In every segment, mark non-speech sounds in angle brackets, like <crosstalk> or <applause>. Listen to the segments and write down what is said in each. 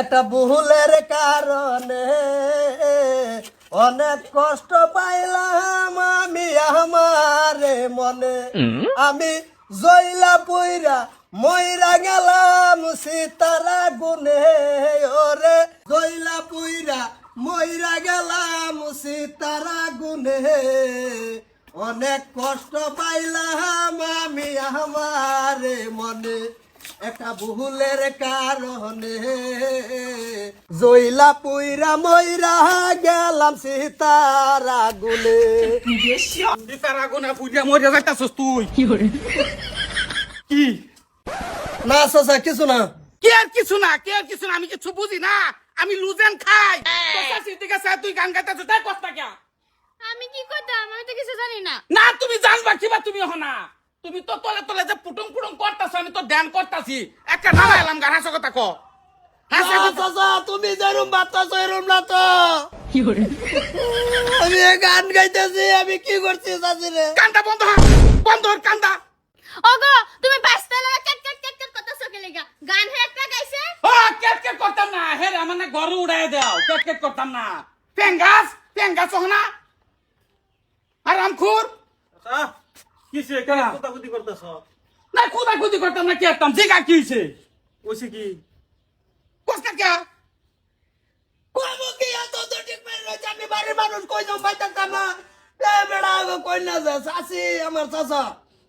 একটা ভুলের কারণে অনেক কষ্ট পাইলাম আমি আমারে মনে। আমি জইলা পইরা ময়রা গেলাম সীতারা গুনে। ওরে জইলা পুইরা ময়রা গেলাম সীতারা গুনে। অনেক কষ্ট পাইলাম আমি আমারে মনে। একটা ভুলের কারণে। জইলা পুইরা ময়রা গেলাম সীতারা গুনে তার আগুনে মরে যাইতাছস তুই। কি না চাচা কিছু না। কে আর কিছু না? কে আর কিছু না? আমি কিছু বুঝি না? আমি লুজেন খাই। ঠিক আছে তুই গান গাইতেছ তাই কষ্ট কে আমি কি করতাম? আমি তো কিছু জানি না। না তুমি জানবা কিবা তুমি হনা। তুমি তো তলে তলে যে পুটুং পুটুং করতাছ আমি তো ধ্যান করতাছি। একটা নামা এলাম গান হাসো কথা কো না, তুমি যেরম বাতাস এরম না তো। আমি এ গান গাইতেছি আমি কি করছি চাচি রে? কান্দা বন্ধ হ বন্ধ হর কান্দা। ওগো তুমি পাঁচটা লাগা কেট কেট কেট কাট কথা সকে লেগা গান হে একটা গাইছে? ও কেট কেট করতাম না। হে রে মানে ঘর উড়াই দাও। কেট কেট করতাম না। পেঙ্গাস পেঙ্গাস হনা আরাম খুর কিসে কেন? কোথাকুতি করতেছ? না খুদি করতাম না কি করতাম? জিগা কি হইছে? ওইসে কি? কষ্ট কে? কইবো কি এত তো ঠিক মেরে আমি বাড়ির মানুষ কই যাও পাইতাম না। এ বেড়া কই না যে চাচি আমার চাচা।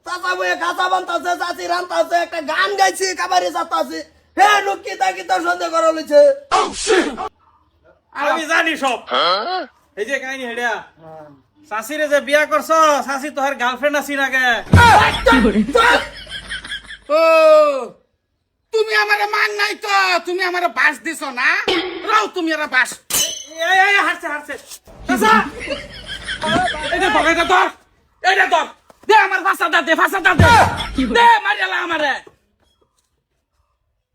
চাচা বয়ে কাঁচা বান্তাছে চাচি রান্তাছে একটা গান গাইছি কাবারি যাতাছে। হে লোক কিতা কিতা সন্দেহ করা লইছে আমি জানি সব। এই যে কাহিনী হেডা। শাশিরে যে বিয়া করছ শাশি তোহার গার্লফ্রেন্ড আছি নাগে ও তুমি আমারে মান নাই তো তুমি আমারে বাস দিছ না? রাও তুমি এরা বাস। এই এই হারছে হারছে। চাচা! এটা ধর এটা ধর এটা ধর। দে আমার দে দে। দে মারিয়ালা আমারে।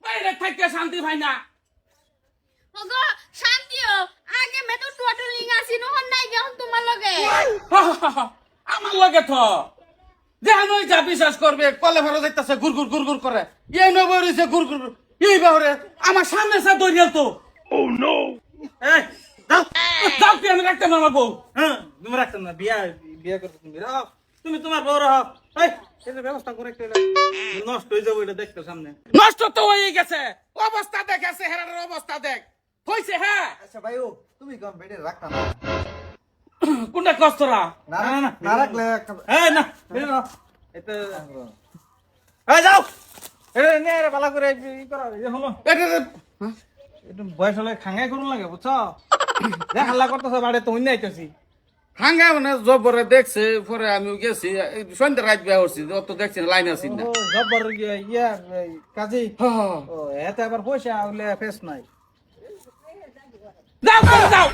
বাইরে থাকতে শান্তি ভাই না। শান্তিও আগে মে তো টোটলিং আসি নহন নাই গেহন তোমার লগে <laughs> আমার লগে থ। ওই যা বিশ্বাস করবে কলে ভরে যাইতেছে গুর গুর গুর গুর করে। এই রয়েছে গুর গুর গুর। এই বাহরে আমার সামনে সা তো এই দাও। যাও কি আমি রাখতে আমার বউ। হ্যাঁ তুমি রাখতাম না। বিয়া বিয়া করতে তুমি। রাও তুমি তোমার হও। এই ব্যবস্থা করে নষ্ট হয়ে যাব এটা দেখতে সামনে। নষ্ট তো হয়ে গেছে। অবস্থা দেখেছে হেরার অবস্থা দেখ। হইছে হ্যাঁ। আচ্ছা ভাই ও তুমি কম বেডে রাখতা না। কোনটা কষ্টরা না না, না, না রাখলে একটা এই না এটা এই যাও। এটা নে রে ভালো করে ই করো এই হলো। এটা একটু বয়স হলে খাঙ্গাই করুন লাগে বুঝছ? দেখ হাল্লা করতেছ বাড়ি তো আইতেছি। হাঙ্গা মানে জবরে দেখছে পরে আমি গেছি সন্ধ্যা রাত বিয়া করছি অত দেখছি না, লাইন আছি না। ইয়া এই কাজী। ও এতে আবার পয়সা হলে ফেস নাই। যাও করে যাও।